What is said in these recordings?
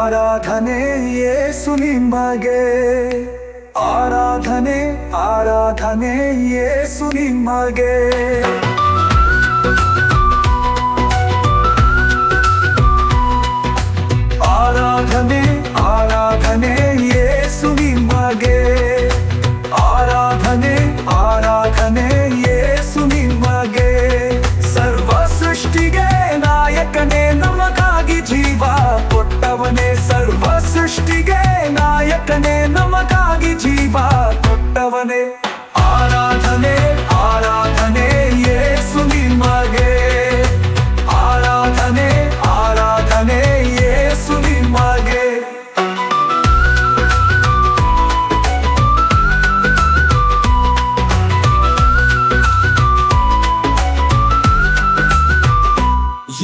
ಆರಾಧನೆ ಯೇಸು ನಿಮಗೆ ಆರಾಧನೆ ಆರಾಧನೆ ಯೇಸು ನಿಮಗೆ ಆರಾಧನೆ ಆರಾಧನೆ ಯೇಸು ನಿಮಗೆ ಆರಾಧನೆ ಆರಾಧನೆ ಯೇಸು ನಿಮಗೆ ಸರ್ವ ಸೃಷ್ಟಿಗೆ ನಾಯಕನೇ ನಾಯಕನೇ ನಮಗಾಗಿ ಜೀವ ಕೊಟ್ಟವನೇ ಆರಾಧನೆ ಆರಾಧನೆ ಯೇಸು ನಿಮಗೆ ಆರಾಧನೆ ಆರಾಧನೆ ಯೇಸು ನಿಮಗೆ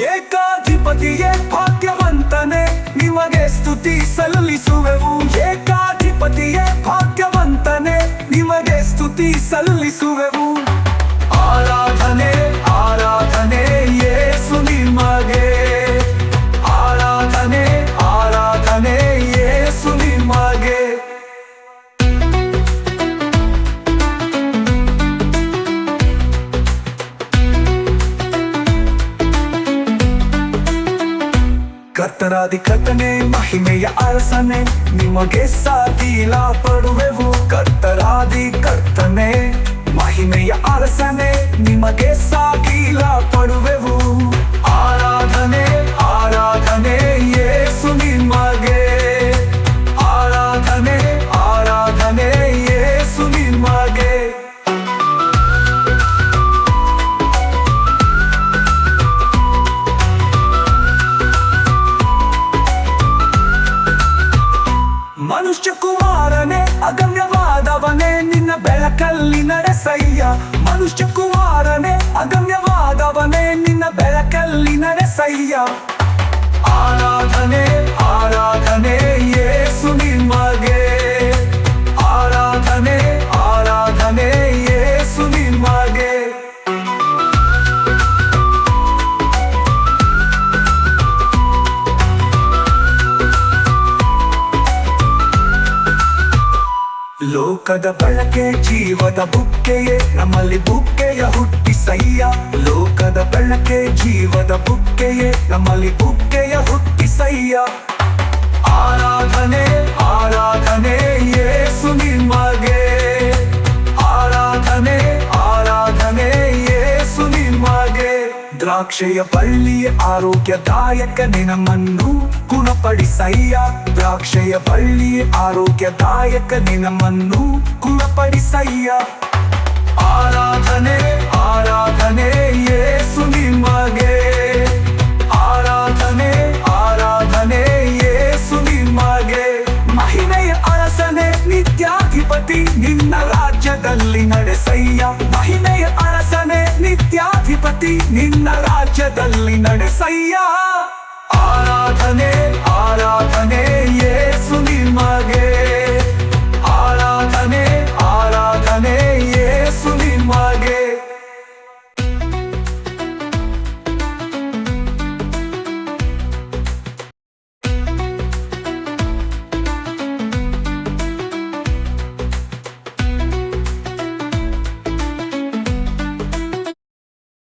ಏಕಾಧಿಪತಿಯೇ ಭಾಗ್ಯವಂತನೇ ನಿಮಗೆ ಸ್ತುತಿ ಸಲ್ಲಿಸುವೆವು. ಏಕಾಧಿಪತಿಯೇ ಭಾಗ್ಯವಂತನೇ. ನಿಮಗೆ ಸ್ತುತಿ ಸಲ್ಲಿಸುವೆವು. ಕರ್ತರಾದಿ ಕರ್ತನೆ ಮಹಿಮೆಯ ಅರಸನೆ ನಿಮಗೆ ಸಾಗಿಲ ಪಡುವೆವು ಕರ್ತರಾದಿ ಕರ್ತನೆ ಮಹಿಮೆಯ ಅರಸನೆ ನಿಮಗೆ ಸಾಗಿಲ ನಡೆಸಯ್ಯ. ಮನುಷ್ಯ ಕುಮಾರನೆ ಅಗಮ್ಯವಾದವನೇ. ನಿನ್ನ ಬೆಳಕಲ್ಲಿ ನಡೆಸಯ್ಯ. ಆರಾಧನೆ ಲೋಕದ ಬಳಕೆ, ಜೀವದ ಬುಕ್ಕೆಯೇ. ನಮ್ಮಲ್ಲಿ ಬುಕ್ಕೆಯ ಹುಟ್ಟಿಸಯ್ಯ ಲೋಕದ ಬಳಕೆ, ಜೀವದ ಬುಕ್ಕೆಯೇ. ನಮ್ಮಲ್ಲಿ ಬುಕ್ಕೆಯ ಹುಟ್ಟಿಸಯ್ಯ ಆರಾಧನೆ ಆರಾಧನೆ. ದ್ರಾಕ್ಷೆಯ ಬಳ್ಳಿಯ ಆರೋಗ್ಯದಾಯಕ ನಿನಮನ್ನು ಗುಣಪಡಿಸಯ್ಯ. ದ್ರಾಕ್ಷೆಯ ಬಳ್ಳಿ ಆರೋಗ್ಯದಾಯಕ ನಿನಮನ್ನು ಗುಣಪಡಿಸಯ್ಯ. ಆರಾಧನೆ ಆರಾಧನೆ ಯೇಸು ನಿಮಗೆ. ಆರಾಧನೆ ಆರಾಧನೆ ಯೇಸು ನಿಮಗೆ. ಮಹಿಮೆಯ ಅರಸನೆ, ನಿತ್ಯಾಧಿಪತಿ, ನಿನ್ನ ರಾಜ್ಯದಲ್ಲಿ ನಡೆಸಯ್ಯ. ನಿತ್ಯಾಧಿಪತಿ ನಿನ್ನ ರಾಜ್ಯದಲ್ಲಿ ನಡೆಸಯ್ಯ?